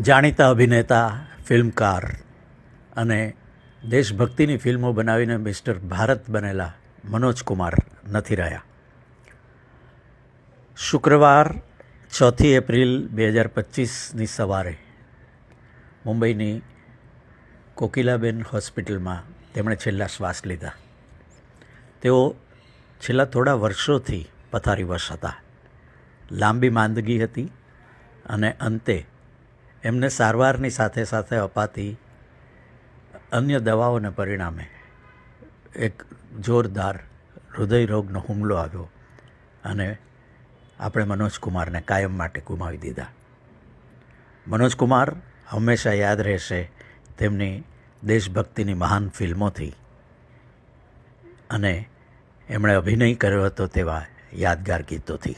જાણીતા અભિનેતા, ફિલ્મકાર અને દેશભક્તિની ફિલ્મો બનાવીને મિસ્ટર ભારત બનેલા મનોજ કુમાર નથી રહ્યા. શુક્રવાર ચોથી એપ્રિલ બે હજાર પચીસની સવારે મુંબઈની કોકિલાબેન હોસ્પિટલમાં તેમણે છેલ્લા શ્વાસ લીધા. તેઓ છેલ્લા થોડા વર્ષોથી પથારીવશ હતા. લાંબી માંદગી હતી અને અંતે એમને સારવારની સાથે સાથે અપાતી અન્ય દવાઓને પરિણામે એક જોરદાર હૃદય રોગનો હુમલો આવ્યો અને આપણે મનોજ કુમારને કાયમ માટે ગુમાવી દીધા. મનોજ કુમાર હંમેશા યાદ રહેશે તેમની દેશભક્તિની મહાન ફિલ્મોથી અને એમણે અભિનય કર્યો હતો તેવા યાદગાર ગીતોથી.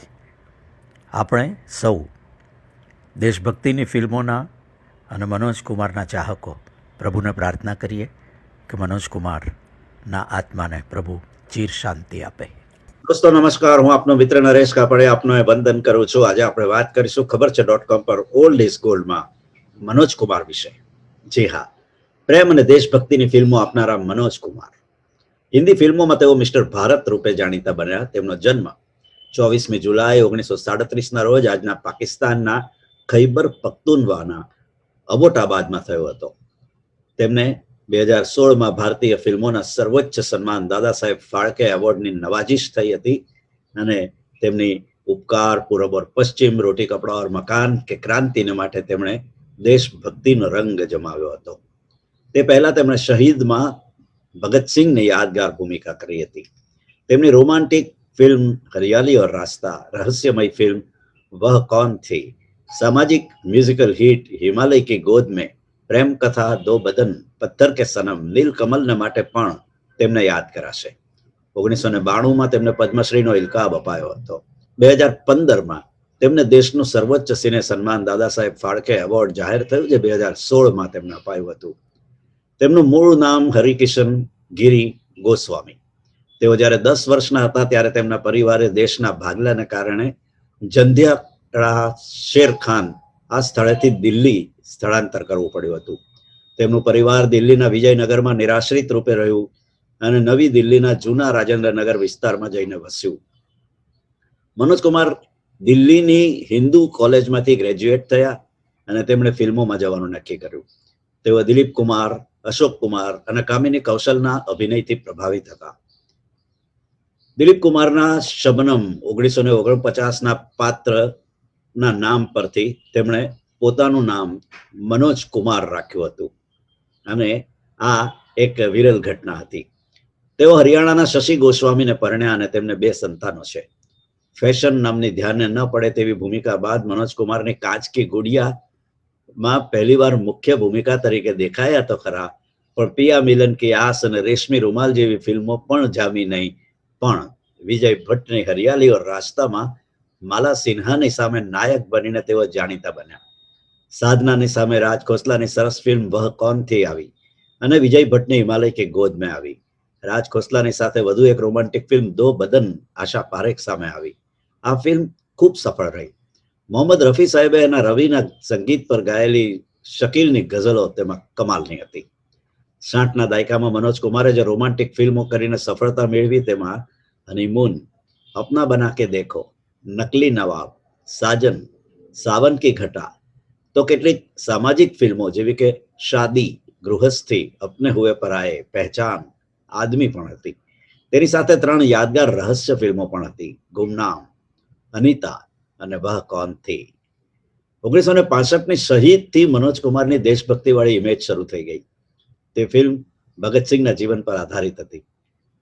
આપણે સૌ દેશભક્તિની ફિલ્મોના અને મનોજ કુમારના ચાહકો પ્રભુને પ્રાર્થના કરીએ કે મનોજ કુમારના આત્માને પ્રભુ ચીર શાંતિ આપે. દોસ્તો, નમસ્કાર. હું આપનો મિત્ર નરેશ કાપડે આપનો વંદન કરું છું. આજે આપણે વાત કરીશું ખબર છે ડોટ કોમ પર ઓલ્ડ ઇઝ ગોલ્ડમાં મનોજ કુમાર વિશે. જી હા. પ્રેમ અને દેશભક્તિની ફિલ્મો આપનારા મનોજ કુમાર હિન્દી ફિલ્મોમાં તેઓ મિસ્ટર ભારત રૂપે જાણીતા બન્યા. તેમનો જન્મ ચોવીસમી જુલાઈ ઓગણીસો સાડત્રીસના રોજ આજના પાકિસ્તાનના ખૈબર પખ્તુનવાના અબોટાબાદમાં થયો હતો. તેમને બે હજાર સોળમાં ભારતીય ફિલ્મોના સર્વોચ્ચ સન્માન દાદા સાહેબ ફાળકે એવોર્ડની નવાજીશ થઈ હતી અને તેમની ઉપકાર, પૂરબ પશ્ચિમ રોટી કપડા ઓર મકાન કે ક્રાંતિને માટે તેમણે દેશભક્તિનો રંગ જમાવ્યો હતો. તે પહેલા તેમણે શહીદમાં ભગતસિંહને યાદગાર ભૂમિકા કરી હતી. તેમની રોમાન્ટિક ફિલ્મ હરિયાલી ઓર રાસ્તા, રહસ્યમય ફિલ્મ વહ કોનથી? સામાજિક म्यूजिकल हिट हिमालय की गोद में પ્રેમ કથા દો બદન પથ્થર કે સનમ નીલ કમલને માટે પણ તેમને યાદ કરાશે ઓગણીસો ને બાણુંમાં તેમને પદ્મશ્રીનો ઇલકાબ અપાયો હતો બે હજાર પંદરમાં તેમને દેશનું સર્વોચ્ચ સિને સન્માન દાદા સાહેબ ફાળકે એવોર્ડ જાહેર થયું જે બે હજાર સોળમાં તેમને અપાયું હતું તેમનું મૂળ નામ હરિકિશન ગિરી ગોસ્વામી તેઓ જ્યારે દસ વર્ષના હતા ત્યારે તેમના પરિવારે દેશના ભાગલાને કારણે શેર ખાન આ સ્થળેથી દિલ્હી સ્થળાંતર કરવું પડ્યું હતું. તેમનું પરિવાર દિલ્હીના વિજયનગરમાં નિરાશ્રિત રૂપે રહ્યું અને નવી દિલ્હીના જૂના રાજેન્દ્રનગર વિસ્તારમાં જઈને વસ્યું. મનોજકુમાર દિલ્હીની હિન્દુ કોલેજમાંથી ગ્રેજ્યુએટ થયા અને તેમણે ફિલ્મોમાં જવાનું નક્કી કર્યું. તેઓ દિલીપ કુમાર, અશોક કુમાર અને કામિની કૌશલના અભિનયથી પ્રભાવિત હતા. દિલીપ કુમારના શબનમ ઓગણીસો ને ઓગણપચાસના પાત્રના નામ પરથી તેમણે પોતાનું નામ મનોજ કુમાર રાખ્યું હતું. અને આ એક વિરલ ઘટના હતી. તેઓ હરિયાણાના શશી ગોસ્વામીને પરણ્યા અને તેમને બે સંતાનો છે. ફેશન નામની ધ્યાને ન પડે તેવી ભૂમિકા બાદ મનોજ કુમારની કાચકી ગુડિયા માં પહેલીવાર મુખ્ય ભૂમિકા તરીકે દેખાયા તો ખરા. પણ પિયા મિલન કી આસ અને રેશમી રૂમાલ જેવી ફિલ્મો પણ જામી નહીં. પણ વિજય ભટ્ટની હરિયાળી ઓર રાસ્તામાં માલા સિન્હાની સામે નાયક બનીને તેઓ જાણીતા બન્યા. સાધનાની સામે રાજ ખોસલાની સરસ ફિલ્મ વહ કોનથી આવી? અને વિજય ભટ્ટની હિમાલય કે ગોદ આવી. રાજ ખોસલાની સાથે વધુ એક રોમાન્ટિક ફિલ્મ દો બદન આશા પારેખ સામે આવી. આ ફિલ્મ ખૂબ સફળ રહી. મોહમ્મદ રફી સાહેબે એના રવિના સંગીત પર ગાયેલી શકીલની ગઝલો તેમાં કમાલની હતી. સાઠના દાયકામાં મનોજ કુમારે જે રોમાન્ટિક ફિલ્મો કરીને સફળતા મેળવી તેમાં હનીમૂન, અપના બના કે દેખો નકલી નવાબ, સાજન, સાવન કી ઘટા. તો કેટલીક સામાજિક ફિલ્મો જેવી કે શાદી, ગૃહસ્થી, અપને હુએ પરાયે પહેચાન, આદમી પણ હતી. તેની સાથે ત્રણ યાદગાર રહસ્ય ફિલ્મો પણ હતી. ગુમનામ, અનિતા અને વહ કોનથી. ઓગણીસો ને પાસઠની શહીદથી મનોજ કુમારની દેશભક્તિવાળી ઇમેજ શરૂ થઈ ગઈ. તે ફિલ્મ ભગતસિંહના જીવન પર આધારિત હતી.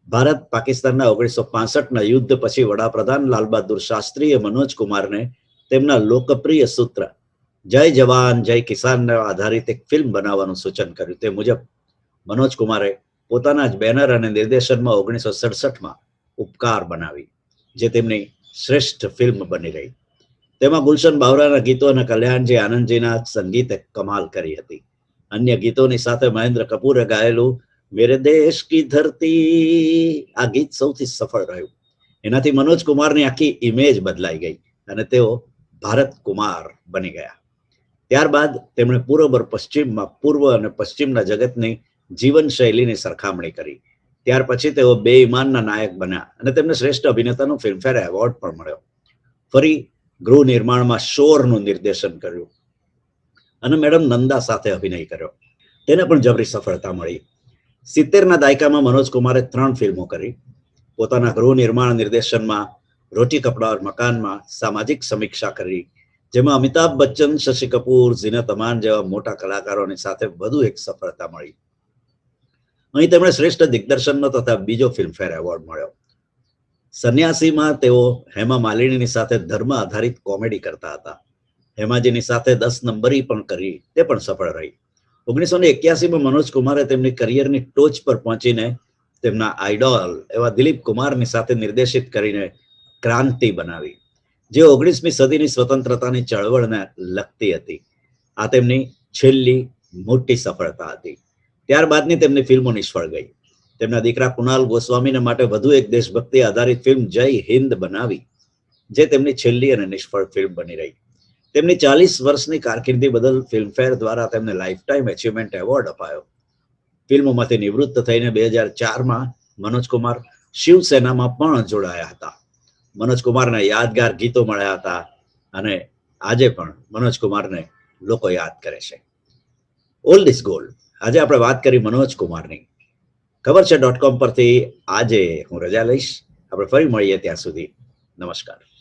ભારત પાકિસ્તાનના ઓગણીસો પાસઠના યુદ્ધ પછી વડાપ્રધાન લાલ શાસ્ત્રીએ મનોજ તેમના લોકપ્રિય સૂત્ર, જય જવાન, જય કિસાનને આધારિત એક ફિલ્મ બનાવવાનું સૂચન કર્યું. તે મુજબ, મનોજ પોતાના જ બેનર અને નિર્દેશનમાં ઓગણીસો સડસઠમાં ઉપકાર બનાવી, જે તેમની શ્રેષ્ઠ ફિલ્મ બની રહી. તેમાં ગુલશન બાવરાના ગીતો અને કલ્યાણજી આનંદજીના સંગીતે કમાલ કરી હતી. અન્ય ગીતોની સાથે મહેન્દ્ર કપૂરે ગાયેલું મેરે દેશ કી ધરતી આ ગીત સૌથી સફળ રહ્યું. એનાથી મનોજ કુમારની આખી ઇમેજ બદલાઈ ગઈ અને તેઓ ભારત કુમાર બની ગયા. ત્યારબાદ તેમણે પૂર્વ અને પશ્ચિમમાં પૂર્વ અને પશ્ચિમના જગતની જીવનશૈલીની સરખામણી કરી. ત્યાર પછી તેઓ બે ઈમાનના નાયક બન્યા અને તેમને શ્રેષ્ઠ અભિનેતાનો ફિલ્મફેર એવોર્ડ પણ મળ્યો. ફરી ગૃહ નિર્માણમાં શોરનું નિર્દેશન કર્યું અને મેડમ નંદા સાથે અભિનય કર્યો. તેને પણ જબરી સફળતા મળી. સિત્તેરના દાયકામાં મનોજ ત્રણ ફિલ્મો કરી. પોતાના ગૃહ નિર્માણ નિર્દેશનમાં, રોટી કપડા મકાનમાં સામાજિક સમીક્ષા કરી, જેમાં અમિતાભ બચ્ચન, શશી કપૂર ઝીનત અમાન જેવા મોટા કલાકારોની સાથે વધુ એક સફળતા મળી. અહીં તેમણે શ્રેષ્ઠ દિગ્દર્શનનો તથા બીજો ફિલ્મફેર એવોર્ડ મળ્યો. સંન્યાસીમાં તેઓ હેમા માલિનીની સાથે ધર્મ આધારિત કોમેડી કરતા હતા. હેમાજીની સાથે દસ નંબરી પણ કરી, તે પણ સફળ રહી. ઓગણીસો ને એક્યાસીમાં મનોજ કુમારે તેમની કરિયરની ટોચ પર પહોંચીને તેમના આઈડોલ એવા દિલીપ કુમારની સાથે નિર્દેશિત કરીને ક્રાંતિ બનાવી, જે ઓગણીસમી સદીની સ્વતંત્રતાની ચળવળને લગતી હતી. આ તેમની છેલ્લી મોટી સફળતા હતી. ત્યારબાદની તેમની ફિલ્મો નિષ્ફળ ગઈ. તેમના દીકરા કુણાલ ગોસ્વામીને માટે વધુ એક દેશભક્તિ આધારિત ફિલ્મ જય હિન્દ બનાવી, જે તેમની છેલ્લી અને નિષ્ફળ ફિલ્મ બની રહી. તેમની ચાલીસ વર્ષની કારકિર્દી બદલ ફિલ્મફેર દ્વારા તેમને લાઈફ ટાઈમ એચિવમેન્ટ એવોર્ડ અપાયો. ફિલ્મોમાંથી નિવૃત્ત થઈને બે હજાર ચારમાં મનોજ કુમાર શિવસેનામાં પણ જોડાયા હતા. મનોજ કુમારને યાદગાર ગીતો મળ્યા હતા અને આજે પણ મનોજ કુમારને લોકો યાદ કરે છે. ઓલ્ડ ઇઝ ગોલ્ડ આજે આપણે વાત કરી મનોજ કુમારની. ખબર છે ડોટ કોમ પરથી આજે હું રજા લઈશ. આપણે ફરી મળીએ ત્યાં સુધી. નમસ્કાર.